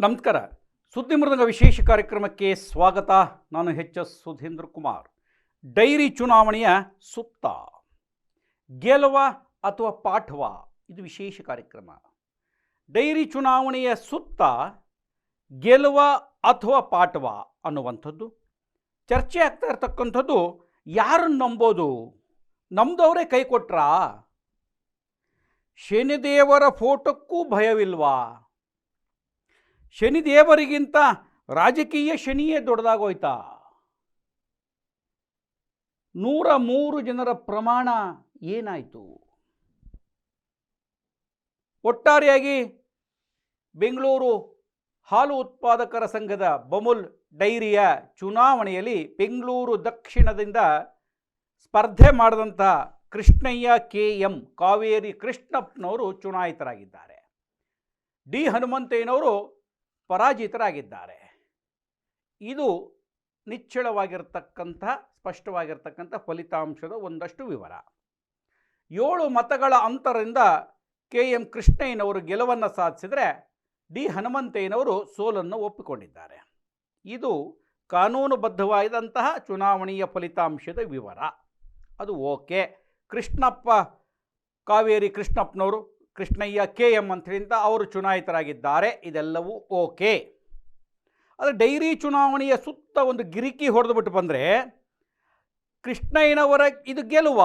ನಮಸ್ಕಾರ. ಸುದ್ದಿ ಮೃದಂಗ ವಿಶೇಷ ಕಾರ್ಯಕ್ರಮಕ್ಕೆ ಸ್ವಾಗತ. ನಾನು H S Sudhindra Kumar. Dairy ಚುನಾವಣೆಯ ಸುತ್ತ. ಗೆಲುವ ಅಥವಾ ಪಾಠವ? ಇದು ವಿಶೇಷ ಕಾರ್ಯಕ್ರಮ. ಡೈರಿ ಚುನಾವಣೆಯ ಸುತ್ತ ಗೆಲುವ ಅಥವಾ ಪಾಠವ ಅನ್ನುವಂಥದ್ದು. ಚರ್ಚೆ ಆಗ್ತಾ ಇರತಕ್ಕಂಥದ್ದು ಯಾರನ್ನು ನಂಬೋದು? ನಮ್ಮದವರೇ ಕೈ ಕೊಟ್ರಾ? ಶನಿದೇವರ ಫೋಟೋಕ್ಕೂ ಭಯವಿಲ್ವಾ? ಶನಿದೇವರಿಗಿಂತ ರಾಜಕೀಯ ಶನಿಯೇ ದೊಡ್ಡದಾಗೋಯ್ತಾ? ನೂರ ಮೂರು ಜನರ ಪ್ರಮಾಣ ಏನಾಯಿತು? ಒಟ್ಟಾರೆಯಾಗಿ ಬೆಂಗಳೂರು ಹಾಲು ಉತ್ಪಾದಕರ ಸಂಘದ ಬಮುಲ್ ಡೈರಿಯ ಚುನಾವಣೆಯಲ್ಲಿ ಬೆಂಗಳೂರು ದಕ್ಷಿಣದಿಂದ ಸ್ಪರ್ಧೆ ಮಾಡಿದಂಥ ಕೃಷ್ಣಯ್ಯ ಕೆ ಎಂ ಕಾವೇರಿ ಕೃಷ್ಣಪ್ಪನವರು ಚುನಾಯಿತರಾಗಿದ್ದಾರೆ. ಡಿ. ಹನುಮಂತಯ್ಯನವರು ಪರಾಜಿತರಾಗಿದ್ದಾರೆ. ಇದು ನಿಚ್ಚಳವಾಗಿರ್ತಕ್ಕಂಥ, ಸ್ಪಷ್ಟವಾಗಿರ್ತಕ್ಕಂಥ ಫಲಿತಾಂಶದ ಒಂದಷ್ಟು ವಿವರ. ಏಳು ಮತಗಳ ಅಂತರದಿಂದ ಕೆ ಎಂ ಕೃಷ್ಣಯ್ಯನವರು ಗೆಲುವನ್ನು ಸಾಧಿಸಿದರೆ ಡಿ ಹನುಮಂತಯ್ಯನವರು ಸೋಲನ್ನು ಒಪ್ಪಿಕೊಂಡಿದ್ದಾರೆ. ಇದು ಕಾನೂನುಬದ್ಧವಾದಂತಹ ಚುನಾವಣೆಯ ಫಲಿತಾಂಶದ ವಿವರ. ಅದು ಓಕೆ. ಕೃಷ್ಣಪ್ಪ, ಕಾವೇರಿ ಕೃಷ್ಣಪ್ಪನವರು ಕೃಷ್ಣಯ್ಯ ಕೆ ಎಂ ಮಂತ್ರಿಯಿಂದ ಅವರು ಚುನಾಯಿತರಾಗಿದ್ದಾರೆ. ಇದೆಲ್ಲವೂ ಓಕೆ. ಆದರೆ ಡೈರಿ ಚುನಾವಣೆಯ ಸುತ್ತ ಒಂದು ಗಿರಿಕಿ ಹೊಡೆದುಬಿಟ್ಟು ಬಂದರೆ ಕೃಷ್ಣಯ್ಯನವರ ಇದು ಗೆಲುವ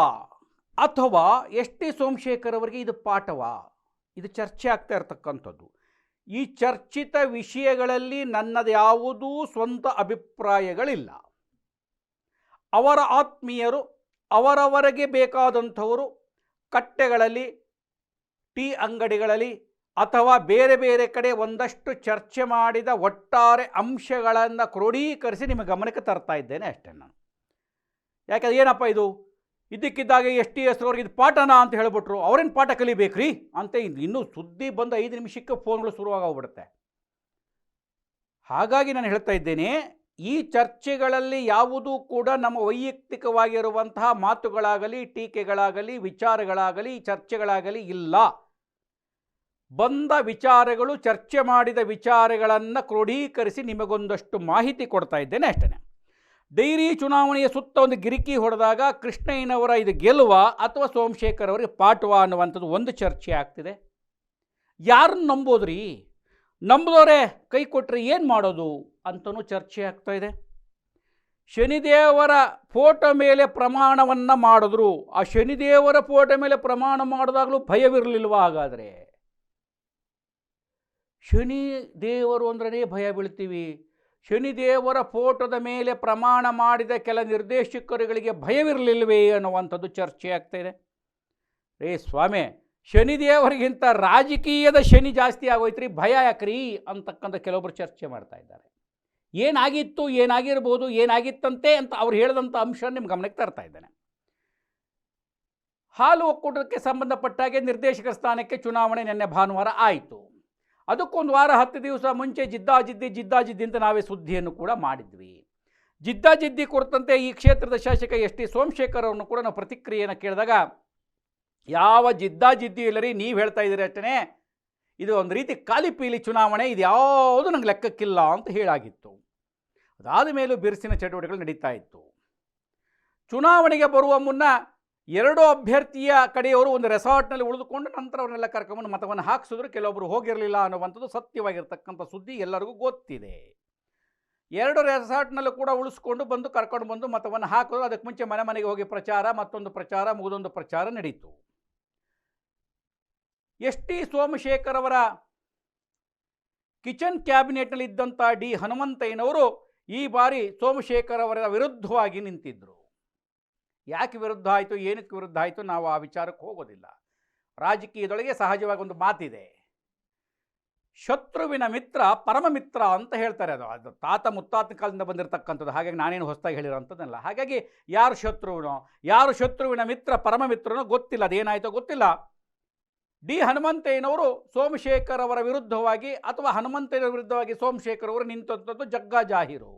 ಅಥವಾ ಎಸ್ ಟಿ ಸೋಮಶೇಖರ್ ಅವರಿಗೆ ಇದು ಪಾಠವ? ಇದು ಚರ್ಚೆ ಆಗ್ತಾ ಇರತಕ್ಕಂಥದ್ದು. ಈ ಚರ್ಚಿತ ವಿಷಯಗಳಲ್ಲಿ ನನ್ನದು ಯಾವುದೂ ಸ್ವಂತ ಅಭಿಪ್ರಾಯಗಳಿಲ್ಲ. ಅವರ ಆತ್ಮೀಯರು, ಅವರವರಿಗೆ ಬೇಕಾದಂಥವರು, ಕಟ್ಟೆಗಳಲ್ಲಿ ಟೀ ಅಂಗಡಿಗಳಲ್ಲಿ ಅಥವಾ ಬೇರೆ ಬೇರೆ ಕಡೆ ಒಂದಷ್ಟು ಚರ್ಚೆ ಮಾಡಿದ ಒಟ್ಟಾರೆ ಅಂಶಗಳನ್ನು ಕ್ರೋಢೀಕರಿಸಿ ನಿಮ್ಮ ಗಮನಕ್ಕೆ ತರ್ತಾ ಇದ್ದೇನೆ ಅಷ್ಟೇ ನಾನು. ಯಾಕಂದ್ರೆ ಏನಪ್ಪ ಇದು? ಇದಕ್ಕಿದ್ದಾಗ ಎಸ್ ಟಿ ಎಸ್ ಅವ್ರಿಗೆ ಇದು ಪಾಠನಾ ಅಂತ ಹೇಳ್ಬಿಟ್ರು. ಅವ್ರೇನು ಪಾಠ ಕಲಿಬೇಕ್ರಿ? ಅಂತ ಇನ್ನು ಸುದ್ದಿ ಬಂದು ಐದು ನಿಮಿಷಕ್ಕೆ ಫೋನ್ಗಳು ಶುರುವಾಗೋಗ್ಬಿಡುತ್ತೆ. ಹಾಗಾಗಿ ನಾನು ಹೇಳ್ತಾ ಇದ್ದೇನೆ ಈ ಚರ್ಚೆಗಳಲ್ಲಿ ಯಾವುದೂ ಕೂಡ ನಮ್ಮ ವೈಯಕ್ತಿಕವಾಗಿರುವಂತಹ ಮಾತುಗಳಾಗಲಿ, ಟೀಕೆಗಳಾಗಲಿ, ವಿಚಾರಗಳಾಗಲಿ, ಚರ್ಚೆಗಳಾಗಲಿ ಇಲ್ಲ. ಬಂದ ವಿಚಾರಗಳು, ಚರ್ಚೆ ಮಾಡಿದ ವಿಚಾರಗಳನ್ನು ಕ್ರೋಢೀಕರಿಸಿ ನಿಮಗೊಂದಷ್ಟು ಮಾಹಿತಿ ಕೊಡ್ತಾ ಇದ್ದೇನೆ ಅಷ್ಟೇ. ಡೈರಿ ಚುನಾವಣೆಯ ಸುತ್ತ ಒಂದು ಗಿರಿಕಿ ಹೊಡೆದಾಗ ಕೃಷ್ಣಯ್ಯನವರ ಇದು ಗೆಲುವ ಅಥವಾ ಸೋಮಶೇಖರ್ ಅವರಿಗೆ ಪಾಠವ ಅನ್ನುವಂಥದ್ದು ಒಂದು ಚರ್ಚೆ ಆಗ್ತಿದೆ. ಯಾರನ್ನು ನಂಬೋದ್ರಿ? ನಂಬಿದವರೇ ಕೈ ಕೊಟ್ಟರೆ ಏನು ಮಾಡೋದು ಅಂತಲೂ ಚರ್ಚೆ ಆಗ್ತಾ ಇದೆ. ಶನಿದೇವರ ಫೋಟೋ ಮೇಲೆ ಪ್ರಮಾಣವನ್ನು ಮಾಡಿದ್ರು. ಆ ಶನಿದೇವರ ಫೋಟೋ ಮೇಲೆ ಪ್ರಮಾಣ ಮಾಡಿದಾಗಲೂ ಭಯವಿರಲಿಲ್ವ ಹಾಗಾದರೆ? ಶನಿ ದೇವರು ಅಂದ್ರೆ ಭಯ ಬೀಳ್ತೀವಿ. ಶನಿದೇವರ ಫೋಟೋದ ಮೇಲೆ ಪ್ರಮಾಣ ಮಾಡಿದ ಕೆಲ ನಿರ್ದೇಶಕರುಗಳಿಗೆ ಭಯವಿರಲಿಲ್ವೇ ಅನ್ನುವಂಥದ್ದು ಚರ್ಚೆ ಆಗ್ತಾ ಇದೆ. ರೇ ಸ್ವಾಮಿ ಶನಿದೇವರಿಗಿಂತ ರಾಜಕೀಯದ ಶನಿ ಜಾಸ್ತಿ ಆಗೋಯ್ತ್ರಿ, ಭಯ ಯಾಕ್ರಿ ಅಂತಕ್ಕಂಥ ಕೆಲವೊಬ್ಬರು ಚರ್ಚೆ ಮಾಡ್ತಾ ಇದ್ದಾರೆ. ಏನಾಗಿತ್ತು, ಏನಾಗಿರ್ಬೋದು, ಏನಾಗಿತ್ತಂತೆ ಅಂತ ಅವ್ರು ಹೇಳಿದಂಥ ಅಂಶ ನಿಮ್ಮ ಗಮನಕ್ಕೆ ತರ್ತಾ ಇದ್ದೇನೆ. ಹಾಲು ಒಕ್ಕೂಟಕ್ಕೆ ಸಂಬಂಧಪಟ್ಟಾಗೆ ನಿರ್ದೇಶಕ ಸ್ಥಾನಕ್ಕೆ ಚುನಾವಣೆ ನಿನ್ನೆ ಭಾನುವಾರ ಆಯಿತು. ಅದಕ್ಕೊಂದು ವಾರ, ಹತ್ತು ದಿವಸ ಮುಂಚೆ ಜಿದ್ದಾಜಿದ್ದಿ ಜಿದ್ದಾಜಿದ್ದಿ ಅಂತ ನಾವೇ ಸುದ್ದಿಯನ್ನು ಕೂಡ ಮಾಡಿದ್ವಿ. ಜಿದ್ದಾಜಿದ್ದಿ ಕುರಿತಂತೆ ಈ ಕ್ಷೇತ್ರದ ಶಾಸಕ ಎಸ್ ಟಿ ಸೋಮಶೇಖರ್ ಅವರನ್ನು ಕೂಡ ನಾವು ಪ್ರತಿಕ್ರಿಯೆಯನ್ನು ಕೇಳಿದಾಗ ಯಾವ ಜಿದ್ದಾಜಿದ್ದಿ ಇಲ್ಲ ರೀ ನೀವು ಹೇಳ್ತಾ ಇದ್ದೀರಿ ಅಷ್ಟೇ ಇದು ಒಂದು ರೀತಿ ಖಾಲಿ ಪೀಲಿ ಚುನಾವಣೆ, ಇದು ಯಾವುದು ನಂಗೆ ಲೆಕ್ಕಕ್ಕಿಲ್ಲ ಅಂತ ಹೇಳಾಗಿತ್ತು. ಅದಾದ ಮೇಲೂ ಬಿರುಸಿನ ಚಟುವಟಿಕೆಗಳು ನಡೀತಾ ಇತ್ತು. ಚುನಾವಣೆಗೆ ಬರುವ ಮುನ್ನ ಎರಡು ಅಭ್ಯರ್ಥಿಯ ಕಡೆಯವರು ಒಂದು ರೆಸಾರ್ಟ್ನಲ್ಲಿ ಉಳಿದುಕೊಂಡು ನಂತರ ಅವರನ್ನೆಲ್ಲ ಕರ್ಕೊಂಬಂದು ಮತವನ್ನು ಹಾಕಿಸಿದ್ರು ಕೆಲವೊಬ್ಬರು ಹೋಗಿರಲಿಲ್ಲ ಅನ್ನುವಂಥದ್ದು ಸತ್ಯವಾಗಿರ್ತಕ್ಕಂಥ ಸುದ್ದಿ ಎಲ್ಲರಿಗೂ ಗೊತ್ತಿದೆ. ಎರಡು ರೆಸಾರ್ಟ್ನಲ್ಲೂ ಕೂಡ ಉಳಿಸ್ಕೊಂಡು ಬಂದು ಕರ್ಕೊಂಡು ಬಂದು ಮತವನ್ನು ಹಾಕಿದ್ರು, ಅದಕ್ಕೆ ಮುಂಚೆ ಮನೆ ಮನೆಗೆ ಹೋಗಿ ಪ್ರಚಾರ, ಮತ್ತೊಂದು ಪ್ರಚಾರ, ಮುಗಿದೊಂದು ಪ್ರಚಾರ ನಡೀತು. ಎಸ್ ಟಿ ಸೋಮಶೇಖರ್ ಅವರ ಕಿಚನ್ ಕ್ಯಾಬಿನೆಟ್ನಲ್ಲಿ ಇದ್ದಂಥ ಡಿ ಹನುಮಂತಯ್ಯನವರು ಈ ಬಾರಿ ಸೋಮಶೇಖರ್ ಅವರ ವಿರುದ್ಧವಾಗಿ ನಿಂತಿದ್ದರು ಯಾಕೆ ವಿರುದ್ಧ ಆಯಿತು, ಏನಕ್ಕೆ ವಿರುದ್ಧ ಆಯಿತು ನಾವು ಆ ವಿಚಾರಕ್ಕೆ ಹೋಗೋದಿಲ್ಲ. ರಾಜಕೀಯದೊಳಗೆ ಸಹಜವಾಗಿ ಒಂದು ಮಾತಿದೆ. ಶತ್ರುವಿನ ಮಿತ್ರ ಪರಮ ಮಿತ್ರ ಅಂತ ಹೇಳ್ತಾರೆ ಅದು. ಅದು ತಾತ ಮುತ್ತಾತ ಕಾಲದಿಂದ ಬಂದಿರತಕ್ಕಂಥದ್ದು. ಹಾಗಾಗಿ ನಾನೇನು ಹೊಸದಾಗಿ ಹೇಳಿರೋಂಥದ್ದಲ್ಲ ಹಾಗಾಗಿ ಯಾರು ಶತ್ರುವಿನೋ, ಯಾರು ಶತ್ರುವಿನ ಮಿತ್ರ ಪರಮ ಮಿತ್ರನೋ ಗೊತ್ತಿಲ್ಲ. ಅದೇನಾಯಿತೋ ಗೊತ್ತಿಲ್ಲ. ಡಿ ಹನುಮಂತಯ್ಯನವರು ಸೋಮಶೇಖರ್ ಅವರ ವಿರುದ್ಧವಾಗಿ ಅಥವಾ ಹನುಮಂತಯ್ಯನ ವಿರುದ್ಧವಾಗಿ ಸೋಮಶೇಖರ್ ಅವರು ನಿಂತಂಥದ್ದು ಜಗ್ಗ ಜಾಹೀರು.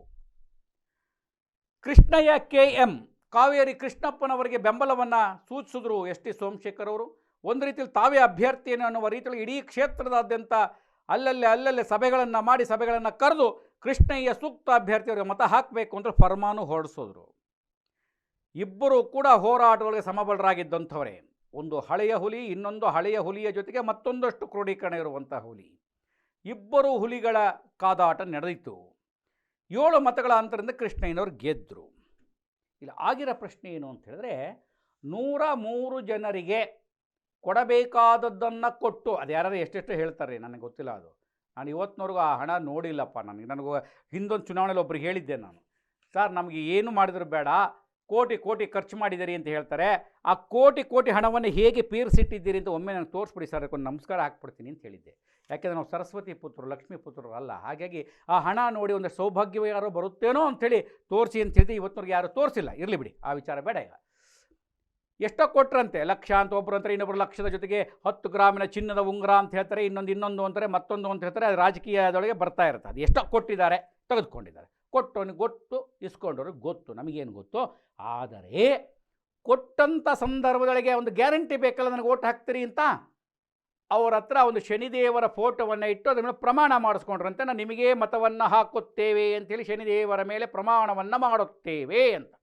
ಕೃಷ್ಣಯ್ಯ ಕೆ ಎಂ ಕಾವೇರಿ ಕೃಷ್ಣಪ್ಪನವರಿಗೆ ಬೆಂಬಲವನ್ನು ಸೂಚಿಸಿದ್ರು ಎಸ್ ಟಿ ಸೋಮಶೇಖರ್ ಅವರು ಒಂದು ರೀತಿಯಲ್ಲಿ ತಾವೇ ಅಭ್ಯರ್ಥಿಯನ್ನು ಅನ್ನುವ ರೀತಿಯಲ್ಲಿ ಇಡೀ ಕ್ಷೇತ್ರದಾದ್ಯಂತ ಅಲ್ಲಲ್ಲಿ ಅಲ್ಲಲ್ಲೇ ಸಭೆಗಳನ್ನು ಮಾಡಿ ಸಭೆಗಳನ್ನು ಕರೆದು ಕೃಷ್ಣಯ್ಯ ಸೂಕ್ತ ಅಭ್ಯರ್ಥಿಯವರಿಗೆ ಮತ ಹಾಕಬೇಕು ಅಂತ ಫರ್ಮಾನು ಹೊರಡಿಸಿದ್ರು. ಇಬ್ಬರು ಕೂಡ ಹೋರಾಟಗಳಿಗೆ ಸಮಬಲರಾಗಿದ್ದಂಥವರೇ. ಒಂದು ಹಳೆಯ ಹುಲಿ, ಇನ್ನೊಂದು ಹಳೆಯ ಹುಲಿಯ ಜೊತೆಗೆ ಮತ್ತೊಂದಷ್ಟು ಕ್ರೋಢೀಕರಣ ಇರುವಂಥ ಹುಲಿ. ಇಬ್ಬರು ಹುಲಿಗಳ ಕಾದಾಟ ನಡೆದಿತ್ತು. ಏಳು ಮತಗಳ ಅಂತರದಿಂದ ಕೃಷ್ಣಯ್ಯನವರು ಗೆದ್ದರು ಇಲ್ಲಿ, ಆಗಿರೋ ಪ್ರಶ್ನೆ ಏನು ಅಂತ ಹೇಳಿದ್ರೆ, ನೂರ ಮೂರು ಜನರಿಗೆ ಕೊಡಬೇಕಾದದ್ದನ್ನು ಕೊಟ್ಟು, ಅದು ಯಾರು ಎಷ್ಟೆಷ್ಟು ಹೇಳ್ತಾರೆ, ನನಗೆ ಗೊತ್ತಿಲ್ಲ ಅದು. ನಾನು ಇವತ್ತಿನವರೆಗೂ ಆ ಹಣ ನೋಡಿಲ್ಲಪ್ಪ ನನಗೆ. ನನಗೂ ಹಿಂದೊಂದು ಚುನಾವಣೆಯಲ್ಲಿ ಒಬ್ರಿಗೆ ಹೇಳಿದ್ದೆ ನಾನು. ಸರ್, ನಮಗೆ ಏನು ಮಾಡಿದ್ರು ಬೇಡ ಕೋಟಿ ಕೋಟಿ ಖರ್ಚು ಮಾಡಿದ್ದೀರಿ ಅಂತ ಹೇಳ್ತಾರೆ. ಆ ಕೋಟಿ ಕೋಟಿ ಹಣವನ್ನು ಹೇಗೆ ಪೀರಿಸಿಟ್ಟಿದ್ದೀರಿ ಅಂತ ಒಮ್ಮೆ ನನಗೆ ತೋರಿಸ್ಬಿಡಿ ಸರ್, ಅದಕ್ಕೊಂದು ನಮಸ್ಕಾರ ಹಾಕ್ಬಿಡ್ತೀನಿ ಅಂತ ಹೇಳಿದ್ದೆ. ಯಾಕೆಂದರೆ ನಾವು ಸರಸ್ವತಿ ಪುತ್ರರು ಲಕ್ಷ್ಮೀ ಪುತ್ರರು ಅಲ್ಲ. ಹಾಗಾಗಿ ಆ ಹಣ ನೋಡಿ ಒಂದು ಸೌಭಾಗ್ಯವೇ ಯಾರೋ ಬರುತ್ತೇನೋ ಅಂಥೇಳಿ ತೋರಿಸಿ ಅಂತ ಹೇಳಿದ್ರೆ ಇವತ್ತಿನವ್ರಿಗೆ ಯಾರು ತೋರಿಸಿಲ್ಲ. ಇರಲಿ ಬಿಡಿ, ಆ ವಿಚಾರ ಬೇಡ ಈಗ. ಎಷ್ಟೋ ಕೊಟ್ರಂತೆ, ಲಕ್ಷ ಅಂತ ಒಬ್ಬರು ಅಂತಾರೆ ಇನ್ನೊಬ್ಬರು ಲಕ್ಷದ ಜೊತೆಗೆ ಹತ್ತು ಗ್ರಾಮಿನ ಚಿನ್ನದ ಉಂಗ್ರ ಅಂತ ಹೇಳ್ತಾರೆ, ಇನ್ನೊಂದು ಇನ್ನೊಂದು ಅಂತಾರೆ, ಮತ್ತೊಂದು ಅಂತ ಹೇಳ್ತಾರೆ, ಅದು ರಾಜಕೀಯದೊಳಗೆ ಬರ್ತಾ ಇರುತ್ತೆ. ಅದು ಎಷ್ಟೋ ಕೊಟ್ಟಿದ್ದಾರೆ, ತೆಗೆದುಕೊಂಡಿದ್ದಾರೆ. ಕೊಟ್ಟವನಿಗೆ ಗೊತ್ತು, ಇಸ್ಕೊಂಡವ್ರಿಗೆ ಗೊತ್ತು, ನಮಗೇನು ಗೊತ್ತು? ಆದರೆ ಕೊಟ್ಟಂಥ ಸಂದರ್ಭದೊಳಗೆ ಒಂದು ಗ್ಯಾರಂಟಿ ಬೇಕಲ್ಲ, ನನಗೆ ಓಟ್ ಹಾಕ್ತೀರಿ ಅಂತ? ಅವರ ಹತ್ರ ಒಂದು ಶನಿದೇವರ ಫೋಟೋವನ್ನು ಇಟ್ಟು ಅದನ್ನು ಪ್ರಮಾಣ ಮಾಡಿಸ್ಕೊಂಡ್ರಂತೆ, ನಾನು ನಿಮಗೆ ಮತವನ್ನು ಹಾಕುತ್ತೇವೆ ಅಂತೇಳಿ ಶನಿದೇವರ ಮೇಲೆ ಪ್ರಮಾಣವನ್ನು ಮಾಡುತ್ತೇವೆ ಅಂತ.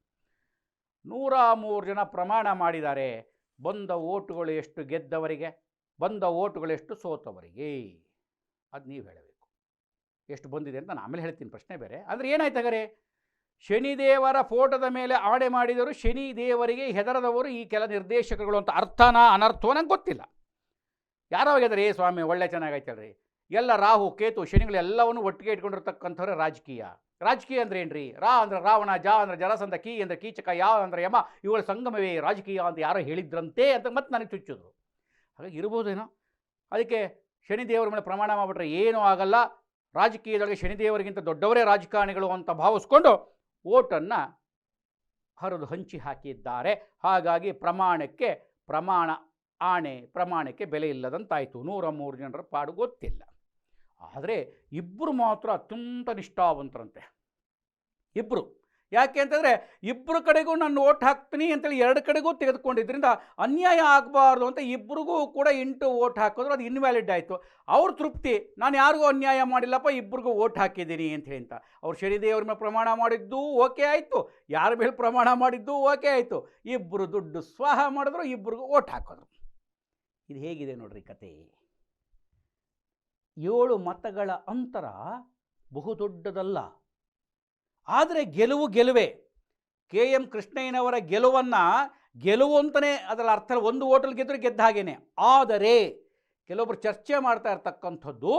ನೂರ ಮೂರು ಜನ ಪ್ರಮಾಣ ಮಾಡಿದ್ದಾರೆ, ಬಂದ ಓಟುಗಳು ಎಷ್ಟು ಗೆದ್ದವರಿಗೆ, ಬಂದ ಓಟುಗಳು ಎಷ್ಟು ಸೋತವರಿಗೆ? ಅದು ನೀವು ಹೇಳಬೇಕು. ಎಷ್ಟು ಬಂದಿದೆ ಅಂತ ನಾನು ಆಮೇಲೆ ಹೇಳ್ತೀನಿ, ಪ್ರಶ್ನೆ ಬೇರೆ. ಅಂದರೆ ಏನಾಯ್ತು ಹಾಗಾರೆ ಶನಿದೇವರ ಫೋಟೋದ ಮೇಲೆ ಆಡೆ ಮಾಡಿದರು ಶನಿ ದೇವರಿಗೆ ಹೆದರದವರು ಈ ಕೆಲ ನಿರ್ದೇಶಕಗಳು ಅಂತ ಅರ್ಥನ ಅನರ್ಥವೋ ನಂಗೆ ಗೊತ್ತಿಲ್ಲ. ಯಾರೋ ಗೆದ್ರೆ ಏ ಸ್ವಾಮಿ, ಒಳ್ಳೆ ಚೆನ್ನಾಗೈತಲ್ರಿ ಎಲ್ಲ ರಾಹು, ಕೇತು, ಶನಿಗಳು ಎಲ್ಲವನ್ನು ಒಟ್ಟಿಗೆ ಇಟ್ಕೊಂಡಿರ್ತಕ್ಕಂಥವ್ರೆ ರಾಜಕೀಯ. ರಾಜಕೀಯ ಅಂದ್ರೆ ಏನ್ರಿ? ರಾ ಅಂದ್ರೆ ರಾವಣ, ಜಾ ಅಂದ್ರೆ ಜಲಸಂಧ, ಕೀ ಅಂದರೆ ಕೀಚಕ ಯಾವ ಅಂದ್ರೆ ಯಮ, ಇವುಗಳ ಸಂಗಮವೇ ರಾಜಕೀಯ ಅಂತ ಯಾರೋ ಹೇಳಿದ್ರಂತೆ ಅಂತ ಮತ್ತೆ ನನಗೆ ಚುಚ್ಚಿದ್ರು. ಹಾಗಾಗಿ ಇರ್ಬೋದೇನೋ? ಅದಕ್ಕೆ ಶನಿದೇವರ ಮೇಲೆ ಪ್ರಮಾಣ ಮಾಡಿಬಿಟ್ರೆ ಏನೂ ಆಗಲ್ಲ. ರಾಜಕೀಯದೊಳಗೆ ಶನಿದೇವರಿಗಿಂತ ದೊಡ್ಡವರೇ ರಾಜಕಾರಣಿಗಳು ಅಂತ ಭಾವಿಸ್ಕೊಂಡು ಓಟನ್ನು ಹರಿದು ಹಂಚಿ ಹಾಕಿದ್ದಾರೆ. ಹಾಗಾಗಿ ಪ್ರಮಾಣಕ್ಕೆ ಪ್ರಮಾಣ ಆಣೆ, ಪ್ರಮಾಣಕ್ಕೆ ಬೆಲೆ ಇಲ್ಲದಂತಾಯಿತು. ನೂರ ಮೂರು ಜನರ ಪಾಡು ಗೊತ್ತಿಲ್ಲ. ಆದರೆ ಇಬ್ಬರು ಮಾತ್ರ ಅತ್ಯಂತ ನಿಷ್ಠಾವಂತರಂತೆ. ಇಬ್ಬರು ಯಾಕೆ ಅಂತಂದರೆ ಇಬ್ಬರು ಕಡೆಗೂ ನಾನು ಓಟ್ ಹಾಕ್ತೀನಿ ಅಂತೇಳಿ ಎರಡು ಕಡೆಗೂ ತೆಗೆದುಕೊಂಡಿದ್ದರಿಂದ ಅನ್ಯಾಯ ಆಗಬಾರ್ದು ಅಂತ ಇಬ್ಬರಿಗೂ ಕೂಡ ಇಂಟು ಓಟ್ ಹಾಕಿದ್ರು, ಅದು ಇನ್ವ್ಯಾಲಿಡ್ ಆಯಿತು. ಅವ್ರ ತೃಪ್ತಿ, ನಾನು ಯಾರಿಗೂ ಅನ್ಯಾಯ ಮಾಡಿಲ್ಲಪ್ಪ ಇಬ್ಬರಿಗೂ ಓಟ್ ಹಾಕಿದ್ದೀನಿ ಅಂತ ಅವ್ರು ಶನಿದೇವ್ರ ಮೇಲೆ ಪ್ರಮಾಣ ಮಾಡಿದ್ದು ಓಕೆ ಆಯಿತು. ಯಾರ ಮೇಲೆ ಪ್ರಮಾಣ ಮಾಡಿದ್ದು ಓಕೆ ಆಯಿತು. ಇಬ್ಬರು ದುಡ್ಡು ಸ್ವಾಹ ಮಾಡಿದ್ರು ಇಬ್ಬರಿಗೂ ಓಟ್ ಹಾಕಿದ್ರು. ಇದು ಹೇಗಿದೆ ನೋಡ್ರಿ ಕತೆ. ಏಳು ಮತಗಳ ಅಂತರ ಬಹುದೊಡ್ಡದಲ್ಲ ಆದರೆ ಗೆಲುವು ಗೆಲುವೆ. ಕೆ ಎಂ ಕೃಷ್ಣಯ್ಯನವರ ಗೆಲುವನ್ನು ಗೆಲುವು ಅಂತಲೇ ಅದರ ಅರ್ಥ ಒಂದು ಓಟಲ್ ಗೆದ್ದರೆ ಗೆದ್ದ ಹಾಗೇನೆ. ಆದರೆ ಕೆಲವೊಬ್ಬರು ಚರ್ಚೆ ಮಾಡ್ತಾ ಇರ್ತಕ್ಕಂಥದ್ದು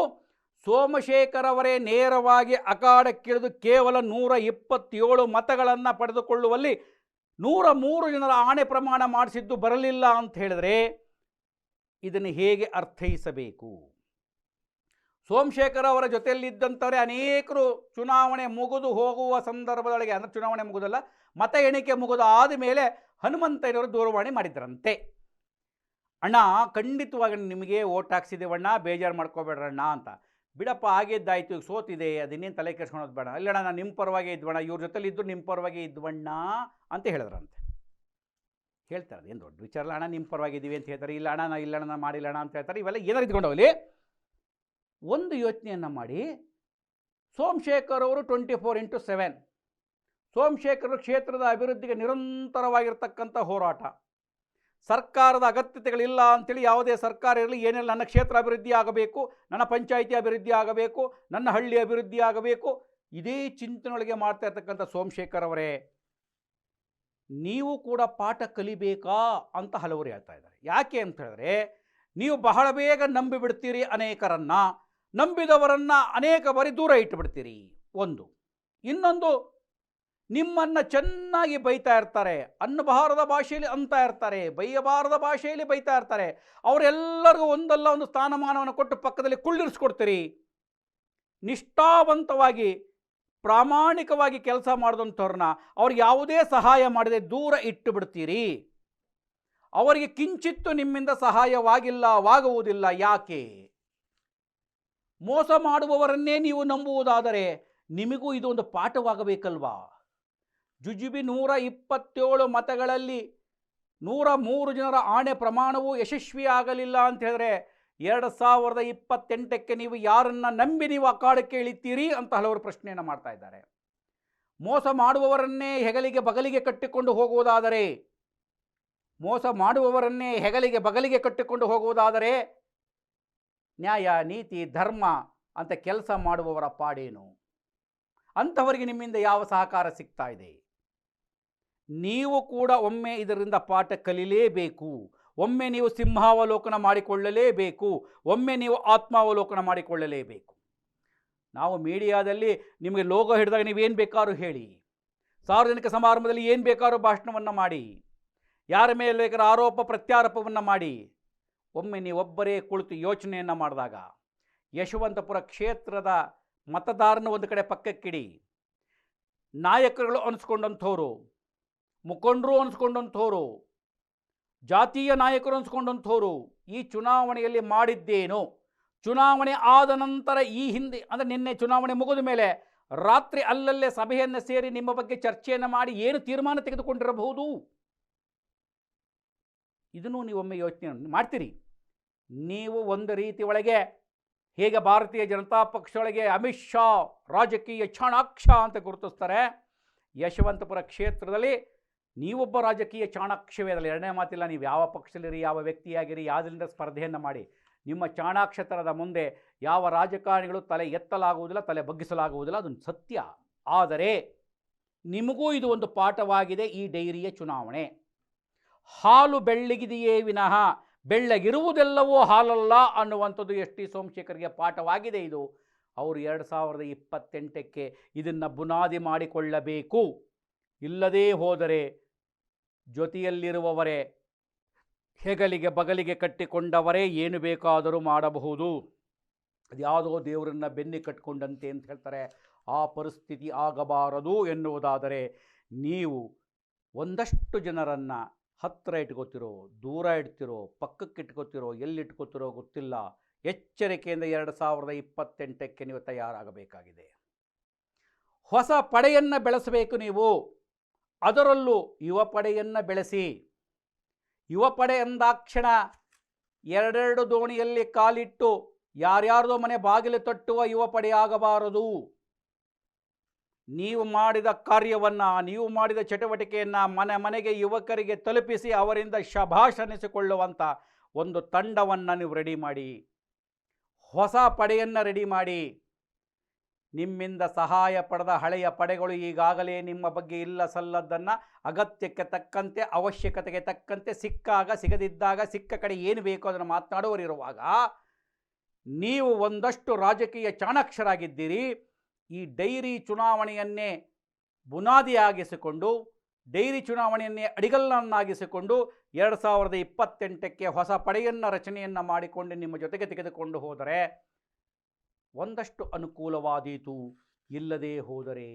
ಸೋಮಶೇಖರ್ ಅವರೇ ನೇರವಾಗಿ ಅಖಾಡಕ್ಕಿಳಿದು ಕೇವಲ ನೂರ ಇಪ್ಪತ್ತೇಳು ಮತಗಳನ್ನು ಪಡೆದುಕೊಳ್ಳುವಲ್ಲಿ ನೂರ ಮೂರು ಜನರ ಆಣೆ ಪ್ರಮಾಣ ಮಾಡಿಸಿದ್ದು ಬರಲಿಲ್ಲ ಅಂತ ಹೇಳಿದ್ರೆ ಇದನ್ನು ಹೇಗೆ ಅರ್ಥೈಸಬೇಕು? ಸೋಮಶೇಖರ್ ಅವರ ಜೊತೆಯಲ್ಲಿದ್ದಂಥವರೇ ಅನೇಕರು ಚುನಾವಣೆ ಮುಗಿದು ಹೋಗುವ ಸಂದರ್ಭದೊಳಗೆ, ಅಂದರೆ ಚುನಾವಣೆ ಮುಗುದಲ್ಲ, ಮತ ಎಣಿಕೆ ಮುಗಿದು ಆದ ಮೇಲೆ ಹನುಮಂತಯ್ಯನವರು ದೂರವಾಣಿ ಮಾಡಿದ್ರಂತೆ ಅಣ್ಣ, ಖಂಡಿತವಾಗಿ ನಿಮಗೆ ಓಟ್ ಹಾಕ್ಸಿದ್ದೇವಣ್ಣ ಬೇಜಾರು ಮಾಡ್ಕೋಬೇಡ್ರಣ್ಣ ಅಂತ. ಬಿಡಪ್ಪ, ಆಗಿದ್ದಾಯ್ತು, ಈಗ ಸೋತಿದೆ, ಅದನ್ನೇನು ತಲೆ ಕೆಡ್ಸ್ಕೊಳೋದು ಬೇಡ. ಇಲ್ಲಣ್ಣ, ನಾನು ನಿಮ್ಮ ಪರವಾಗಿ ಇದ್ವಣ್ಣ, ಇವ್ರ ಜೊತೆಲಿ ಇದ್ದು ನಿಮ್ಮ ಪರವಾಗಿ ಇದ್ವಣ್ಣ ಅಂತ ಹೇಳಿದ್ರಂತೆ. ಹೇಳ್ತಾರೆ ಏನು ದೊಡ್ಡ ವಿಚಾರ ಅಣ್ಣ ನಿಮ್ಮ ಪರವಾಗಿದ್ದೀವಿ ಅಂತ ಹೇಳ್ತಾರೆ. ಇಲ್ಲ ಅಣ್ಣ, ನಾ ಇಲ್ಲಣ್ಣ ನಾ ಮಾಡಿಲ್ಲ ಅಂತ ಹೇಳ್ತಾರೆ. ಇವೆಲ್ಲ ಏನಾರು ಇದ್ಕೊಂಡು ಹೋಗಲಿ. ಒಂದು ಯೋಚನೆಯನ್ನು ಮಾಡಿ. ಸೋಮಶೇಖರ್ ಅವರು twenty four into seven Somashekar ಕ್ಷೇತ್ರದ ಅಭಿವೃದ್ಧಿಗೆ ನಿರಂತರವಾಗಿರ್ತಕ್ಕಂಥ ಹೋರಾಟ. ಸರ್ಕಾರದ ಅಗತ್ಯತೆಗಳಿಲ್ಲ ಅಂತೇಳಿ ಯಾವುದೇ ಸರ್ಕಾರ ಇರಲಿ ಏನಿಲ್ಲ ನನ್ನ ಕ್ಷೇತ್ರ ಅಭಿವೃದ್ಧಿ ಆಗಬೇಕು, ನನ್ನ ಪಂಚಾಯಿತಿ ಅಭಿವೃದ್ಧಿ ಆಗಬೇಕು, ನನ್ನ ಹಳ್ಳಿ ಅಭಿವೃದ್ಧಿ ಆಗಬೇಕು. ಇದೇ ಚಿಂತನೆಯೊಳಗೆ ಮಾಡ್ತಾ ಇರ್ತಕ್ಕಂಥ ಸೋಮಶೇಖರ್ ಅವರೇ, ನೀವು ಕೂಡ ಪಾಠ ಕಲಿಬೇಕಾ ಅಂತ ಹಲವರು ಹೇಳ್ತಾ ಇದ್ದಾರೆ. ಯಾಕೆ ಅಂತ ಹೇಳಿದ್ರೆ, ನೀವು ಬಹಳ ಬೇಗ ನಂಬಿಬಿಡ್ತೀರಿ ಅನೇಕರನ್ನ. ನಂಬಿದವರನ್ನ ಅನೇಕ ಬಾರಿ ದೂರ ಇಟ್ಟುಬಿಡ್ತೀರಿ. ಒಂದು. ಇನ್ನೊಂದು, ನಿಮ್ಮನ್ನು ಚೆನ್ನಾಗಿ ಬೈತಾ ಇರ್ತಾರೆ ಅನ್ನಬಾರದ ಭಾಷೆಯಲ್ಲಿ ಅಂತ ಇರ್ತಾರೆ, ಬೈಯಬಾರದ ಭಾಷೆಯಲ್ಲಿ ಬೈತಾ ಇರ್ತಾರೆ, ಅವರೆಲ್ಲರಿಗೂ ಒಂದಲ್ಲ ಒಂದು ಸ್ಥಾನಮಾನವನ್ನು ಕೊಟ್ಟು ಪಕ್ಕದಲ್ಲಿ ಕುಳ್ಳಿರಿಸ್ಕೊಡ್ತೀರಿ. ನಿಷ್ಠಾವಂತವಾಗಿ, ಪ್ರಾಮಾಣಿಕವಾಗಿ ಕೆಲಸ ಮಾಡಿದಂಥವ್ರನ್ನ ಅವ್ರಿಗೆ ಯಾವುದೇ ಸಹಾಯ ಮಾಡದೆ ದೂರ ಇಟ್ಟು ಬಿಡ್ತೀರಿ ಅವರಿಗೆ ಕಿಂಚಿತ್ತು ನಿಮ್ಮಿಂದ ಸಹಾಯವಾಗಿಲ್ಲ, ವಾಗುವುದಿಲ್ಲ. ಯಾಕೆ? ಮೋಸ ಮಾಡುವವರನ್ನೇ ನೀವು ನಂಬುವುದಾದರೆ ನಿಮಗೂ ಇದು ಒಂದು ಪಾಠವಾಗಬೇಕಲ್ವಾ? ಜುಜುಬಿ ನೂರ ಇಪ್ಪತ್ತೇಳು ಮತಗಳಲ್ಲಿ ನೂರ ಮೂರು ಜನರ ಆಣೆ ಪ್ರಮಾಣವು ಯಶಸ್ವಿ ಆಗಲಿಲ್ಲ ಅಂತ ಹೇಳಿದ್ರೆ ಎರಡು ಸಾವಿರದ ಇಪ್ಪತ್ತೆಂಟಕ್ಕೆ ನೀವು ಯಾರನ್ನ ನಂಬಿ ನೀವು ಅಖಾಡಕ್ಕೆ ಇಳಿತೀರಿ ಅಂತ ಹಲವರು ಪ್ರಶ್ನೆಯನ್ನು ಮಾಡ್ತಾ ಇದ್ದಾರೆ. ಮೋಸ ಮಾಡುವವರನ್ನೇ ಹೆಗಲಿಗೆ ಬಗಲಿಗೆ ಕಟ್ಟಿಕೊಂಡು ಹೋಗುವುದಾದರೆ, ಮೋಸ ಮಾಡುವವರನ್ನೇ ಹೆಗಲಿಗೆ ಬಗಲಿಗೆ ಕಟ್ಟಿಕೊಂಡು ಹೋಗುವುದಾದರೆ ನ್ಯಾಯ, ನೀತಿ, ಧರ್ಮ ಅಂತ ಕೆಲಸ ಮಾಡುವವರ ಪಾಡೇನು? ಅಂಥವರಿಗೆ ನಿಮ್ಮಿಂದ ಯಾವ ಸಹಕಾರ ಸಿಗ್ತಾ ಇದೆ? ನೀವು ಕೂಡ ಒಮ್ಮೆ ಇದರಿಂದ ಪಾಠ ಕಲಿಯಲೇಬೇಕು ಒಮ್ಮೆ ನೀವು ಸಿಂಹಾವಲೋಕನ ಮಾಡಿಕೊಳ್ಳಲೇಬೇಕು. ಒಮ್ಮೆ ನೀವು ಆತ್ಮಾವಲೋಕನ ಮಾಡಿಕೊಳ್ಳಲೇಬೇಕು. ನಾವು ಮೀಡಿಯಾದಲ್ಲಿ ನಿಮಗೆ ಲೋಗೋ ಹಿಡಿದಾಗ ನೀವೇನು ಬೇಕಾದ್ರೂ ಹೇಳಿ. ಸಾರ್ವಜನಿಕ ಸಮಾರಂಭದಲ್ಲಿ ಏನು ಬೇಕಾದ್ರೂ ಭಾಷಣವನ್ನು ಮಾಡಿ. ಯಾರ ಮೇಲೆ ಬೇಕಾದ್ರೂ ಆರೋಪ, ಪ್ರತ್ಯಾರೋಪವನ್ನು ಮಾಡಿ. ಒಮ್ಮೆ ನೀವೊಬ್ಬರೇ ಕುಳಿತು ಯೋಚನೆಯನ್ನು ಮಾಡಿದಾಗ ಯಶವಂತಪುರ ಕ್ಷೇತ್ರದ ಮತದಾರನ ಒಂದು ಕಡೆ ಪಕ್ಕಕ್ಕಿಡಿ. ನಾಯಕರುಗಳು ಅನಿಸ್ಕೊಂಡಂಥವ್ರು, ಮುಖಂಡರು ಅನಿಸ್ಕೊಂಡಂಥವ್ರು, ಜಾತೀಯ ನಾಯಕರು ಅನಿಸ್ಕೊಂಡಂಥವ್ರು, ಈ ಚುನಾವಣೆಯಲ್ಲಿ ಮಾಡಿದ್ದೇನು? ಚುನಾವಣೆ ಆದ ನಂತರ ಈ ಹಿಂದೆ, ಅಂದರೆ ನಿನ್ನೆ ಚುನಾವಣೆ ಮುಗಿದ ಮೇಲೆ ರಾತ್ರಿ ಅಲ್ಲಲ್ಲೇ ಸಭೆಯನ್ನು ಸೇರಿ ನಿಮ್ಮ ಬಗ್ಗೆ ಚರ್ಚೆಯನ್ನು ಮಾಡಿ ಏನು ತೀರ್ಮಾನ ತೆಗೆದುಕೊಂಡಿರಬಹುದು? ಇದನ್ನು ನೀವೊಮ್ಮೆ ಯೋಚನೆ ಮಾಡ್ತೀರಿ. ನೀವು ಒಂದು ರೀತಿ ಒಳಗೆ, ಹೇಗೆ ಭಾರತೀಯ ಜನತಾ ಪಕ್ಷದೊಳಗೆ ಅಮಿತ್ ಶಾ ರಾಜಕೀಯ ಚಾಣಾಕ್ಷ ಅಂತ ಗುರುತಿಸ್ತಾರೆ, ಯಶವಂತಪುರ ಕ್ಷೇತ್ರದಲ್ಲಿ ನೀವೊಬ್ಬ ರಾಜಕೀಯ ಚಾಣಾಕ್ಷವೇ ಅದಲ್ಲ, ಎರಡನೇ ಮಾತಿಲ್ಲ, ನೀವು ಯಾವ ಪಕ್ಷದಲ್ಲಿರಿ, ಯಾವ ವ್ಯಕ್ತಿಯಾಗಿರಿ, ಯಾವುದರಿಂದ ಸ್ಪರ್ಧೆಯನ್ನು ಮಾಡಿ, ನಿಮ್ಮ ಚಾಣಾಕ್ಷತನದ ಮುಂದೆ ಯಾವ ರಾಜಕಾರಣಿಗಳು ತಲೆ ಎತ್ತಲಾಗುವುದಿಲ್ಲ, ತಲೆ ಬಗ್ಗಿಸಲಾಗುವುದಿಲ್ಲ ಅದೊಂದು ಸತ್ಯ. ಆದರೆ ನಿಮಗೂ ಇದು ಒಂದು ಪಾಠವಾಗಿದೆ, ಈ ಡೈರಿಯ ಚುನಾವಣೆ. ಹಾಲು ಬೆಳ್ಳಿಗಿದೆಯೇ ವಿನಃ ಬೆಳ್ಳಗಿರುವುದೆಲ್ಲವೂ ಹಾಲಲ್ಲ ಅನ್ನುವಂಥದ್ದು ಎಸ್ ಟಿ ಸೋಮಶೇಖರ್ಗೆ ಪಾಠವಾಗಿದೆ ಇದು. ಅವರು ಎರಡು ಸಾವಿರದ ಇಪ್ಪತ್ತೆಂಟಕ್ಕೆ ಇದನ್ನು ಬುನಾದಿ ಮಾಡಿಕೊಳ್ಳಬೇಕು. ಇಲ್ಲದೇ ಹೋದರೆ ಜೊತೆಯಲ್ಲಿರುವವರೇ ಹೆಗಲಿಗೆ ಬಗಲಿಗೆ ಕಟ್ಟಿಕೊಂಡವರೇ ಏನು ಬೇಕಾದರೂ ಮಾಡಬಹುದು. ಅದ್ಯಾವುದೋ ದೇವರನ್ನು ಬೆನ್ನಿ ಕಟ್ಕೊಂಡಂತೆ ಅಂತ ಹೇಳ್ತಾರೆ. ಆ ಪರಿಸ್ಥಿತಿ ಆಗಬಾರದು ಎನ್ನುವುದಾದರೆ ನೀವು ಒಂದಷ್ಟು ಜನರನ್ನು ಹತ್ತಿರ ಇಟ್ಕೋತಿರೋ, ದೂರ ಇಡ್ತಿರೋ, ಪಕ್ಕಕ್ಕೆ ಇಟ್ಕೋತಿರೋ, ಎಲ್ಲಿ ಇಟ್ಕೋತಿರೋ ಗೊತ್ತಿಲ್ಲ. ಎಚ್ಚರಿಕೆಯಿಂದ ಎರಡು ಸಾವಿರದ ಇಪ್ಪತ್ತೆಂಟಕ್ಕೆ ನೀವು ತಯಾರಾಗಬೇಕಾಗಿದೆ. ಹೊಸ ಪಡೆಯನ್ನು ಬೆಳೆಸಬೇಕು ನೀವು. ಅದರಲ್ಲೂ ಯುವ ಪಡೆಯನ್ನು ಬೆಳೆಸಿ. ಯುವ ಪಡೆ ಎಂದಾಕ್ಷಣ ಎರಡೆರಡು ದೋಣಿಯಲ್ಲಿ ಕಾಲಿಟ್ಟು, ಯಾರ್ಯಾರದೋ ಮನೆ ಬಾಗಿಲು ತಟ್ಟುವ ಯುವ ಪಡೆಯಾಗಬಾರದು. ನೀವು ಮಾಡಿದ ಕಾರ್ಯವನ್ನು, ನೀವು ಮಾಡಿದ ಚಟುವಟಿಕೆಯನ್ನು ಮನೆ ಮನೆಗೆ ಯುವಕರಿಗೆ ತಲುಪಿಸಿ ಅವರಿಂದ ಶಭಾಷ್ ಒಂದು ತಂಡವನ್ನು ನೀವು ರೆಡಿ ಮಾಡಿ. ಹೊಸ ಪಡೆಯನ್ನು ರೆಡಿ ಮಾಡಿ. ನಿಮ್ಮಿಂದ ಸಹಾಯ ಪಡೆದ ಹಳೆಯ ಪಡೆಗಳು ಈಗಾಗಲೇ ನಿಮ್ಮ ಬಗ್ಗೆ ಇಲ್ಲ ಸಲ್ಲದ್ದನ್ನು ಅಗತ್ಯಕ್ಕೆ ತಕ್ಕಂತೆ, ಅವಶ್ಯಕತೆಗೆ ತಕ್ಕಂತೆ ಸಿಕ್ಕಾಗ, ಸಿಗದಿದ್ದಾಗ ಸಿಕ್ಕ ಕಡೆ ಏನು ಬೇಕೋ ಅದನ್ನು ಮಾತನಾಡುವರಿರುವಾಗ ನೀವು ಒಂದಷ್ಟು ರಾಜಕೀಯ ಚಾಣಾಕ್ಷರಾಗಿದ್ದೀರಿ. ಈ ಡೈರಿ ಚುನಾವಣೆಯನ್ನೇ ಬುನಾದಿಯಾಗಿಸಿಕೊಂಡು, ಡೈರಿ ಚುನಾವಣೆಯನ್ನೇ ಅಡಿಗಲ್ಲನ್ನಾಗಿಸಿಕೊಂಡು ಎರಡು ಸಾವಿರದ ಇಪ್ಪತ್ತೆಂಟಕ್ಕೆ ಹೊಸ ಪಡೆಯನ್ನು ರಚನೆಯನ್ನು ಮಾಡಿಕೊಂಡು ನಿಮ್ಮ ಜೊತೆಗೆ ತೆಗೆದುಕೊಂಡು ಹೋದರೆ ಒಂದಷ್ಟು ಅನುಕೂಲವಾದೀತು. ಇಲ್ಲದೇ ಹೋದರೆ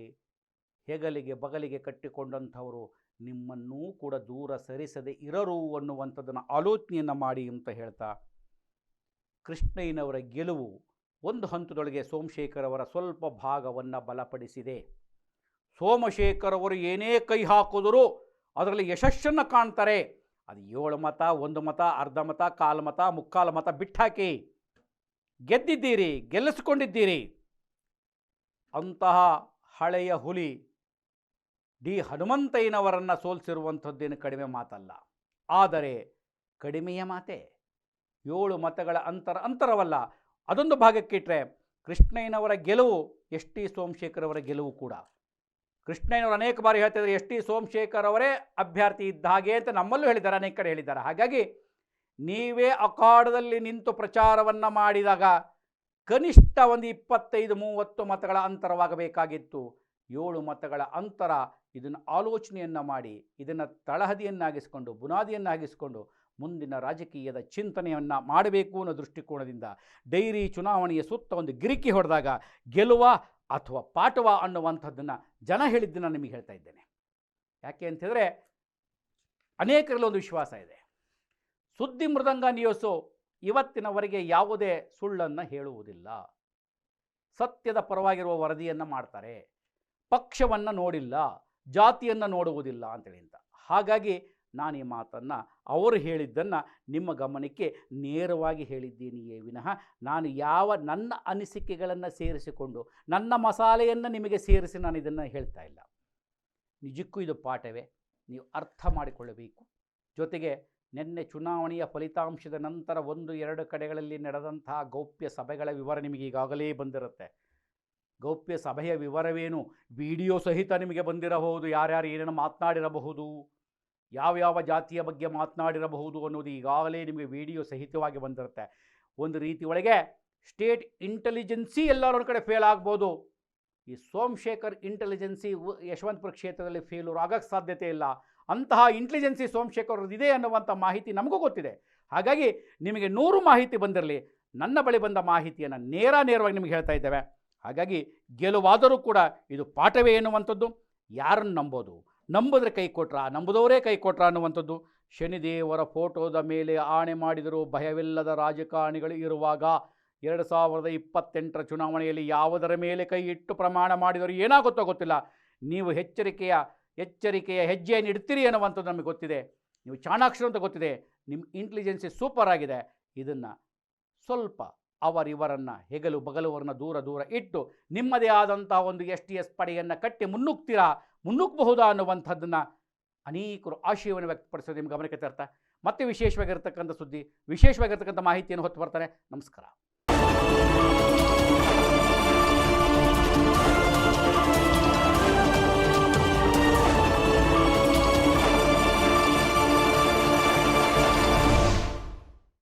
ಹೆಗಲಿಗೆ ಬಗಲಿಗೆ ಕಟ್ಟಿಕೊಂಡಂಥವರು ನಿಮ್ಮನ್ನೂ ಕೂಡ ದೂರ ಸರಿಸದೆ ಇರರು ಅನ್ನುವಂಥದ್ದನ್ನು ಆಲೋಚನೆಯನ್ನು ಮಾಡಿ ಅಂತ ಹೇಳ್ತಾ, ಕೃಷ್ಣಯ್ಯನವರ ಗೆಲುವು ಒಂದು ಹಂತದೊಳಗೆ ಸೋಮಶೇಖರ್ ಅವರ ಸ್ವಲ್ಪ ಭಾಗವನ್ನು ಬಲಪಡಿಸಿದೆ. ಸೋಮಶೇಖರ್ ಅವರು ಏನೇ ಕೈ ಹಾಕಿದರೂ ಅದರಲ್ಲಿ ಯಶಸ್ಸನ್ನು ಕಾಣ್ತಾರೆ. ಅದು ಏಳು ಮತ, ಒಂದು ಮತ, ಅರ್ಧ ಮತ, ಕಾಲು ಮತ, ಮುಕ್ಕಾಲು ಮತ ಬಿಟ್ಟಾಕಿ. ಗೆದ್ದಿದ್ದೀರಿ, ಗೆಲ್ಲಿಸಿಕೊಂಡಿದ್ದೀರಿ. ಅಂತಹ ಹಳೆಯ ಹುಲಿ ಡಿ ಹನುಮಂತಯ್ಯನವರನ್ನು ಸೋಲಿಸಿರುವಂಥದ್ದೇನು ಕಡಿಮೆ ಮಾತಲ್ಲ. ಆದರೆ ಕಡಿಮೆಯ ಮಾತೆ. ಏಳು ಮತಗಳ ಅಂತರ, ಅಂತರವಲ್ಲ. ಅದೊಂದು ಭಾಗಕ್ಕಿಟ್ಟರೆ ಕೃಷ್ಣಯ್ಯನವರ ಗೆಲುವು, ಎಸ್ ಟಿ ಸೋಮಶೇಖರ್ ಅವರ ಗೆಲುವು ಕೂಡ. ಕೃಷ್ಣಯ್ಯನವರು ಅನೇಕ ಬಾರಿ ಹೇಳ್ತಿದ್ದಾರೆ, ಎಸ್ ಟಿ ಸೋಮಶೇಖರ್ ಅವರೇ ಅಭ್ಯರ್ಥಿ ಇದ್ದ ಹಾಗೆ ಅಂತ ನಮ್ಮಲ್ಲೂ ಹೇಳಿದ್ದಾರೆ, ಅನೇಕ ಕಡೆ ಹೇಳಿದ್ದಾರೆ. ಹಾಗಾಗಿ ನೀವೇ ಅಖಾಡದಲ್ಲಿ ನಿಂತು ಪ್ರಚಾರವನ್ನು ಮಾಡಿದಾಗ ಕನಿಷ್ಠ ಒಂದು ಇಪ್ಪತ್ತೈದು, ಮೂವತ್ತು ಮತಗಳ ಅಂತರವಾಗಬೇಕಾಗಿತ್ತು. ಏಳು ಮತಗಳ ಅಂತರ ಇದನ್ನು ಆಲೋಚನೆಯನ್ನು ಮಾಡಿ, ಇದನ್ನು ತಳಹದಿಯನ್ನಾಗಿಸಿಕೊಂಡು, ಬುನಾದಿಯನ್ನಾಗಿಸಿಕೊಂಡು ಮುಂದಿನ ರಾಜಕೀಯದ ಚಿಂತನೆಯನ್ನು ಮಾಡಬೇಕು ಅನ್ನೋ ದೃಷ್ಟಿಕೋನದಿಂದ ಡೈರಿ ಚುನಾವಣೆಯ ಸುತ್ತ ಒಂದು ಗಿರಿಕಿ ಹೊಡೆದಾಗ ಗೆಲುವ ಅಥವಾ ಪಾಠವ ಅನ್ನುವಂಥದ್ದನ್ನು ಜನ ಹೇಳಿದ್ದನ್ನು ನಿಮಗೆ ಹೇಳ್ತಾ ಇದ್ದೇನೆ. ಯಾಕೆ ಅಂತಂದರೆ ಅನೇಕರಲ್ಲಿ ಒಂದು ವಿಶ್ವಾಸ ಇದೆ. ಸುದ್ದಿ ಮೃದಂಗ ನಿಯೋಸು ಇವತ್ತಿನವರೆಗೆ ಯಾವುದೇ ಸುಳ್ಳನ್ನು ಹೇಳುವುದಿಲ್ಲ. ಸತ್ಯದ ಪರವಾಗಿರುವ ವರದಿಯನ್ನು ಮಾಡ್ತಾರೆ. ಪಕ್ಷವನ್ನು ನೋಡಿಲ್ಲ, ಜಾತಿಯನ್ನು ನೋಡುವುದಿಲ್ಲ ಅಂತೇಳಿ ಅಂತ. ಹಾಗಾಗಿ ನಾನು ಈ ಮಾತನ್ನು ಅವರು ಹೇಳಿದ್ದನ್ನು ನಿಮ್ಮ ಗಮನಕ್ಕೆ ನೇರವಾಗಿ ಹೇಳಿದ್ದೀನಿಯೇ ವಿನಃ ನಾನು ಯಾವ ನನ್ನ ಅನಿಸಿಕೆಗಳನ್ನು ಸೇರಿಸಿಕೊಂಡು ನನ್ನ ಮಸಾಲೆಯನ್ನು ನಿಮಗೆ ಸೇರಿಸಿ ನಾನು ಇದನ್ನು ಹೇಳ್ತಾ ಇಲ್ಲ. ನಿಜಕ್ಕೂ ಇದು ಪಾಠವೇ? ನೀವು ಅರ್ಥ ಮಾಡಿಕೊಳ್ಳಬೇಕು. ಜೊತೆಗೆ ನಿನ್ನೆ ಚುನಾವಣೆಯ ಫಲಿತಾಂಶದ ನಂತರ ಒಂದು ಎರಡು ಕಡೆಗಳಲ್ಲಿ ನಡೆದಂತಹ ಗೌಪ್ಯ ಸಭೆಗಳ ವಿವರ ನಿಮಗೆ ಈಗಾಗಲೇ ಬಂದಿರುತ್ತೆ. ಗೌಪ್ಯ ಸಭೆಯ ವಿವರವೇನು? ವಿಡಿಯೋ ಸಹಿತ ನಿಮಗೆ ಬಂದಿರಬಹುದು. ಯಾರ್ಯಾರು ಏನೇನು ಮಾತನಾಡಿರಬಹುದು? ಯಾವ್ಯಾವ ಜಾತಿಯ ಬಗ್ಗೆ ಮಾತನಾಡಿರಬಹುದು ಅನ್ನೋದು ಈಗಾಗಲೇ ನಿಮಗೆ ವಿಡಿಯೋ ಸಹಿತವಾಗಿ ಬಂದಿರುತ್ತೆ. ಒಂದು ರೀತಿ ಒಳಗೆ ಸ್ಟೇಟ್ ಇಂಟೆಲಿಜೆನ್ಸಿ ಎಲ್ಲರ ಕಡೆ ಫೇಲ್ ಆಗ್ಬೋದು. ಈ ಸೋಮಶೇಖರ್ ಇಂಟೆಲಿಜೆನ್ಸಿ ಯಶವಂತಪುರ ಕ್ಷೇತ್ರದಲ್ಲಿ ಫೇಲೂರು ಆಗೋಕ್ಕೆ ಸಾಧ್ಯತೆ ಇಲ್ಲ. ಅಂತಹ ಇಂಟೆಲಿಜೆನ್ಸಿ ಸೋಮಶೇಖರ್ ಇದೆ ಅನ್ನುವಂಥ ಮಾಹಿತಿ ನಮಗೂ ಗೊತ್ತಿದೆ. ಹಾಗಾಗಿ ನಿಮಗೆ ನೂರು ಮಾಹಿತಿ ಬಂದಿರಲಿ. ನನ್ನ ಬಳಿ ಬಂದ ಮಾಹಿತಿಯನ್ನು ನೇರ ನೇರವಾಗಿ ನಿಮಗೆ ಹೇಳ್ತಾ ಇದ್ದೇವೆ. ಹಾಗಾಗಿ ಗೆಲುವಾದರೂ ಕೂಡ ಇದು ಪಾಠವೇ ಎನ್ನುವಂಥದ್ದು. ಯಾರನ್ನು ನಂಬೋದು? ನಂಬಿದ್ರೆ ಕೈ ಕೊಟ್ರ, ನಂಬುದವರೇ ಕೈ ಕೊಟ್ರ ಅನ್ನುವಂಥದ್ದು. ಶನಿದೇವರ ಫೋಟೋದ ಮೇಲೆ ಆಣೆ ಮಾಡಿದರೂ ಭಯವಿಲ್ಲದ ರಾಜಕಾರಣಿಗಳು ಇರುವಾಗ ಎರಡು ಸಾವಿರದ ಇಪ್ಪತ್ತೆಂಟರ ಚುನಾವಣೆಯಲ್ಲಿ ಯಾವುದರ ಮೇಲೆ ಕೈ ಇಟ್ಟು ಪ್ರಮಾಣ ಮಾಡಿದರೂ ಏನಾಗುತ್ತೋ ಗೊತ್ತಿಲ್ಲ. ನೀವು ಎಚ್ಚರಿಕೆಯ ಎಚ್ಚರಿಕೆಯ ಹೆಜ್ಜೆಯನ್ನು ಇಡ್ತೀರಿ ಅನ್ನುವಂಥದ್ದು ನಮಗೆ ಗೊತ್ತಿದೆ. ನೀವು ಚಾಣಾಕ್ಷರು ಅಂತ ಗೊತ್ತಿದೆ. ನಿಮ್ಮ ಇಂಟೆಲಿಜೆನ್ಸಿ ಸೂಪರ್ ಆಗಿದೆ. ಇದನ್ನು ಸ್ವಲ್ಪ ಅವರಿವರನ್ನು ಹೆಗಲು ಬಗಲುವರನ್ನು ದೂರ ದೂರ ಇಟ್ಟು ನಿಮ್ಮದೇ ಆದಂಥ ಒಂದು ಎಸ್ ಟಿ ಎಸ್ ಪಡೆಯನ್ನು ಕಟ್ಟಿ ಮುನ್ನುಗ್ತೀರಾ? ಮುನ್ನುಗ್ಬಹುದಾ ಅನ್ನುವಂಥದ್ದನ್ನು ಅನೇಕರು ಆಶಯವನ್ನು ವ್ಯಕ್ತಪಡಿಸೋದು ನಿಮ್ಮ ಗಮನಕ್ಕೆ ತರ್ತಾ. ಮತ್ತೆ ವಿಶೇಷವಾಗಿರ್ತಕ್ಕಂಥ ಸುದ್ದಿ, ವಿಶೇಷವಾಗಿರ್ತಕ್ಕಂಥ ಮಾಹಿತಿಯನ್ನು ಹೊತ್ತು ಬರ್ತಾರೆ. ನಮಸ್ಕಾರ.